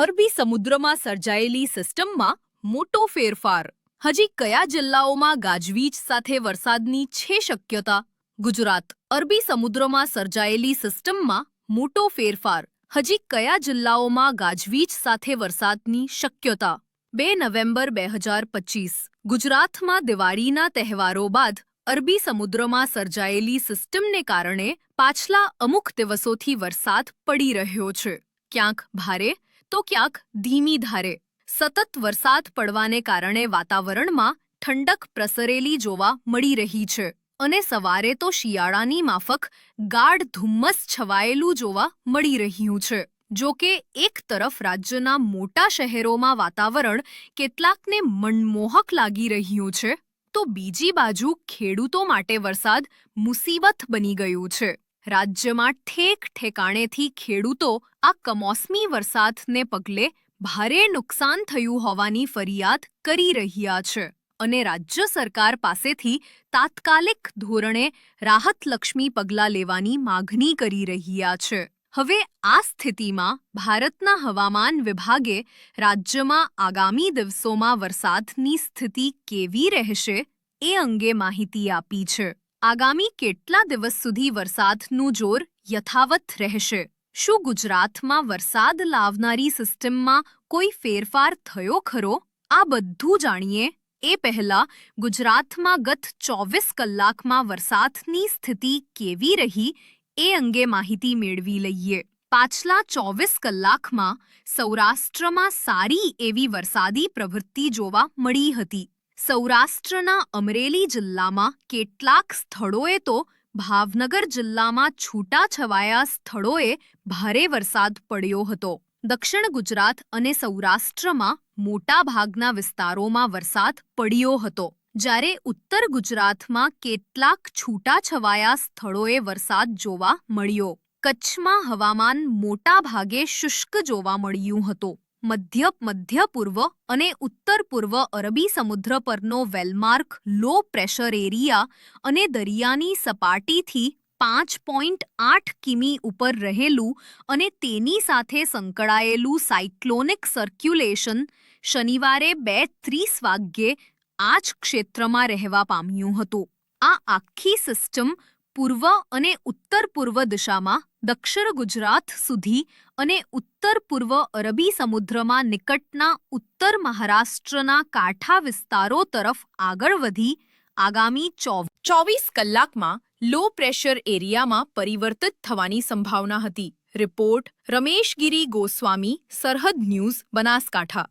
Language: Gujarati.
અરબી સમુદ્રમાં સર્જાયેલી સિસ્ટમમાં મોટો ફેરફાર. હજી કયા જિલ્લાઓમાં ગાજવીજ સાથે વરસાદની છે શક્યતા ગુજરાત, અરબી સમુદ્રમાં સર્જાયેલી સિસ્ટમમાં મોટો ફેરફાર. હજી કયા જિલ્લાઓમાં ગાજવીજ સાથે વરસાદની શક્યતા? બે નવેમ્બર બે હજાર પચીસ. ગુજરાતમાં દિવાળીના તહેવારો બાદ અરબી સમુદ્રમાં સર્જાયેલી સિસ્ટમને કારણે પાછલા અમુક દિવસોથી વરસાદ પડી રહ્યો છે. ક્યાંક ભારે, તો ક્યાંક ધીમી ધારે. સતત વરસાદ પડવાને કારણે વાતાવરણમાં ઠંડક પ્રસરેલી જોવા મળી રહી છે અને સવારે તો શિયાળાની માફક ગાઢ ધુમ્મસ છવાયેલું જોવા મળી રહ્યું છે. જો કે એક તરફ રાજ્યના મોટા શહેરોમાં વાતાવરણ કેટલાકને મનમોહક લાગી રહ્યું છે, તો બીજી બાજુ ખેડૂતો માટે વરસાદ મુસીબત બની ગયું છે. રાજ્યમાં ઠેક ઠેકાણેથી ખેડૂતો આ કમોસમી વરસાદને પગલે ભારે નુકસાન થયું હોવાની ફરિયાદ કરી રહ્યા છે અને રાજ્ય સરકાર પાસેથી તાત્કાલિક ધોરણે રાહતલક્ષ્મી પગલાં લેવાની માગણી કરી રહ્યા છે. હવે આ સ્થિતિમાં ભારતના હવામાન વિભાગે રાજ્યમાં આગામી દિવસોમાં વરસાદની સ્થિતિ કેવી રહેશે એ અંગે માહિતી આપી છે. આગામી કેટલા દિવસ સુધી વરસાદનું જોર યથાવત રહેશે? શું ગુજરાતમાં વરસાદ લાવનારી સિસ્ટમમાં કોઈ ફેરફાર થયો ખરો? આ બધું જાણીએ. એ પહેલા ગુજરાતમાં ગત ચોવીસ કલાકમાં વરસાદની સ્થિતિ કેવી રહી એ અંગે માહિતી મેળવી લઈએ. પાછલા ચોવીસ કલાકમાં સૌરાષ્ટ્રમાં સારી એવી વરસાદી પ્રવૃત્તિ જોવા મળી હતી. સૌરાષ્ટ્રના અમરેલી જિલ્લામાં કેટલાક સ્થળોએ તો ભાવનગર જિલ્લામાં છૂટાછવાયા સ્થળોએ ભારે વરસાદ પડ્યો હતો. દક્ષિણ ગુજરાત અને સૌરાષ્ટ્રમાં મોટાભાગના વિસ્તારોમાં વરસાદ પડ્યો હતો. જ્યારે ઉત્તર ગુજરાતમાં કેટલાક છૂટાછવાયા સ્થળોએ વરસાદ જોવા મળ્યો. કચ્છમાં હવામાન મોટાભાગે શુષ્ક જોવા મળ્યું હતું. મધ્ય મધ્ય પૂર્વ અને ઉત્તર પૂર્વ અરબી સમુદ્ર પરનો વેલમાર્ક લો પ્રેશર એરિયા અને દરિયાની સપાટીથી પાંચ પોઈન્ટ આઠ કિમી ઉપર રહેલું અને તેની સાથે સંકળાયેલું સાયક્લોનિક સર્ક્યુલેશન શનિવારે બે ત્રીસ વાગ્યે આ જ ક્ષેત્રમાં રહેવા પામ્યું હતું. આ આખી સિસ્ટમ પૂર્વ અને ઉત્તર પૂર્વ દિશામાં દક્ષિણ ગુજરાત સુધી અને ઉત્તર પૂર્વ અરબી સમુદ્રમાં નિકટના ઉત્તર મહારાષ્ટ્રના કાંઠા વિસ્તારો તરફ આગળ વધી આગામી ચોવીસ કલાકમાં લો પ્રેશર એરિયામાં પરિવર્તિત થવાની સંભાવના હતી. રિપોર્ટ રમેશગીરી ગોસ્વામી, સરહદ ન્યૂઝ, બનાસકાંઠા.